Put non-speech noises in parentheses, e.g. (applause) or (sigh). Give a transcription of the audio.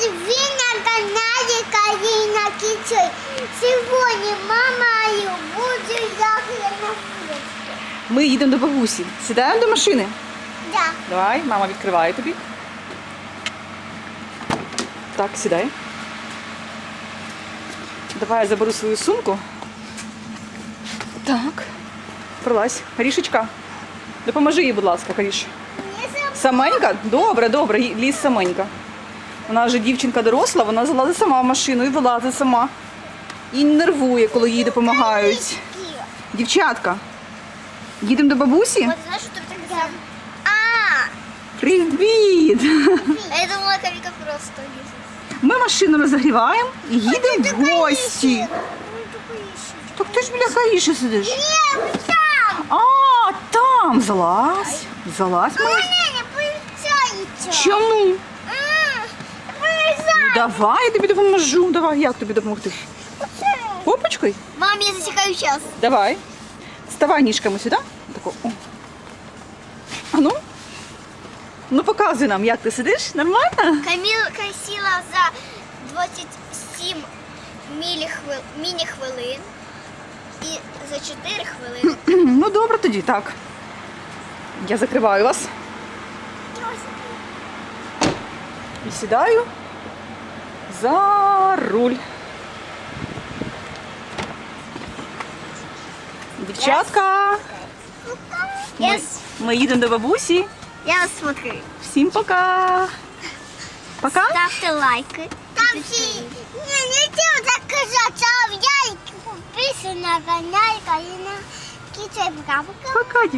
Ви на каналі Каріна Кіцой. Сьогодні мамою буду як я на вулиці. Ми їдемо до бабусі. Сідаємо до машини. Да. Давай, мама відкриває тобі. Так, сідай. Давай я заберу свою сумку. Так. Пролазь. Карішечка. Допоможи їй, будь ласка, Каріш. Не. Саменька? Добре, добре, лізь саменька. Вона вже дівчинка доросла, вона залазить сама в машину і вилазить сама. І нервує, коли їй допомагають. Дівчатка, їдемо до бабусі? От знаєш, що тобі так сам. А, Привіт! я думала, Каріка просто лізе. Ми машину розігріваємо і їдемо в гості. Так ти ж біля Каріші сидиш. Ні, ви там. А, там залазь. Залазь. Ми... мене не. Чому? Давай, я тобі допоможу. Давай, як тобі допомогти? Попочкою? Мам, я засікаю час. Давай. Ставай ніжками сюди. Тако. О. А ну? Ну показуй нам, як ти сидиш? Нормально? Камілка сіла за 27 мілі-хвил- міні-хвилин і за 4 хвилини. (clears throat) Ну добре тоді, так. Я закриваю вас і сідаю за руль. Дівчатка, ми, Yes. ми їдемо до бабусі. Я вас смотрю. Всім пока. Пока. Ставте лайки. Ставте. Не, не хотів так казати, а я підписуй на канал Каріна Кіцей. Пока-пока. Пока, дівчатка.